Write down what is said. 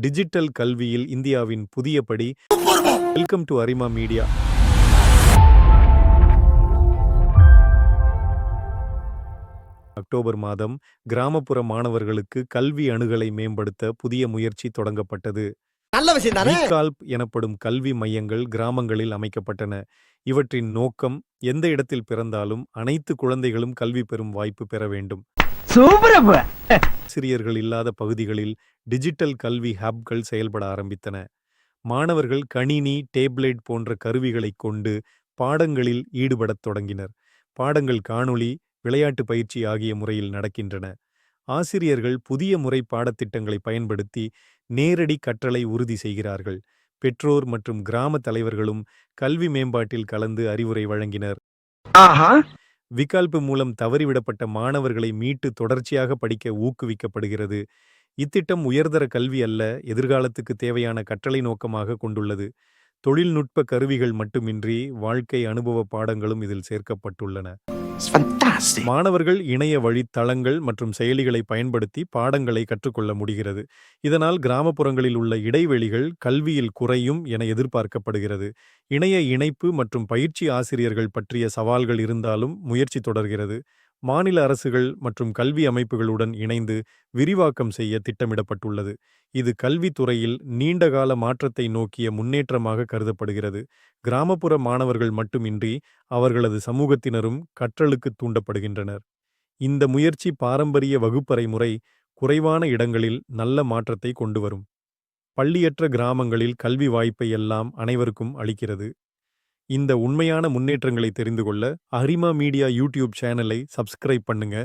Digital கல்வியில் இந்தியாவின் புதிய படி. Welcome to Arima media October மாதம் கிராமப்புற மாணவர்களுக்கு கல்வி அணுகலை மேம்படுத்த புதிய முயற்சி தொடங்கப்பட்டது. எனப்படும் கல்வி மையங்கள் கிராமங்களில் அமைக்கப்பட்டன. இவற்றின் நோக்கம் எந்த இடத்தில் பிறந்தாலும் அனைத்து குழந்தைகளும் கல்வி பெறும் வாய்ப்பு பெற வேண்டும். சூப்பரப்ப. ஆசிரியர்கள் இல்லாத பகுதிகளில் டிஜிட்டல் கல்வி ஹப்கள் செயல்பட ஆரம்பித்தன. மாணவர்கள் கணினி டேப்லெட் போன்ற கருவிகளைக் கொண்டு பாடங்களில் ஈடுபடத் தொடங்கினர். பாடங்கள் காணொளி விளையாட்டு பயிற்சி ஆகிய முறையில் நடக்கின்றன. ஆசிரியர்கள் புதிய முறை பாடத்திட்டங்களை பயன்படுத்தி நேரடி கற்றலை உறுதி செய்கிறார்கள். பெற்றோர் மற்றும் கிராம தலைவர்களும் கல்வி மேம்பாட்டில் கலந்து அறிவுரை வழங்கினர். ஆஹா விகால்பு மூலம் தவறிவிடப்பட்ட மாணவர்களை மீட்டு தொடர்ச்சியாக படிக்க ஊக்குவிக்கப்படுகிறது. இத்திட்டம் உயர்தர கல்வி அல்ல எதிர்காலத்துக்கு தேவையான கற்றலை நோக்கமாக கொண்டுள்ளது. தொழில்நுட்ப கருவிகள் மட்டுமின்றி வாழ்க்கை அனுபவ பாடங்களும் இதில் சேர்க்கப்பட்டுள்ளன. மாணவர்கள் இணைய வழி தளங்கள் மற்றும் செயலிகளை பயன்படுத்தி பாடங்களை கற்றுக்கொள்ள முடிகிறது. இதனால் கிராமப்புறங்களில் உள்ள இடைவெளிகள் கல்வியில் குறையும் என எதிர்பார்க்கப்படுகிறது. இணைய இணைப்பு மற்றும் பயிற்சி ஆசிரியர்கள் பற்றிய சவால்கள் இருந்தாலும் முயற்சி தொடர்கிறது. மாநில அரசுகள் மற்றும் கல்வி அமைப்புகளுடன் இணைந்து விரிவாக்கம் செய்ய திட்டமிடப்பட்டுள்ளது. இது கல்வித்துறையில் நீண்டகால மாற்றத்தை நோக்கிய முன்னேற்றமாக கருதப்படுகிறது. கிராமப்புற மாணவர்கள் மட்டுமின்றி அவர்களது சமூகத்தினரும் கற்றலுக்கு தூண்டப்படுகின்றனர். இந்த முயற்சி பாரம்பரிய வகுப்பறை முறை குறைவான இடங்களில் நல்ல மாற்றத்தை கொண்டு வரும் பள்ளியற்ற கிராமங்களில் கல்வி வாய்ப்பை எல்லாம் அனைவருக்கும் அளிக்கிறது. இந்த உண்மையான முன்னேற்றங்களை தெரிந்து கொள்ள அரிமா மீடியா யூடியூப் சேனலை சப்ஸ்கிரைப் பண்ணுங்க.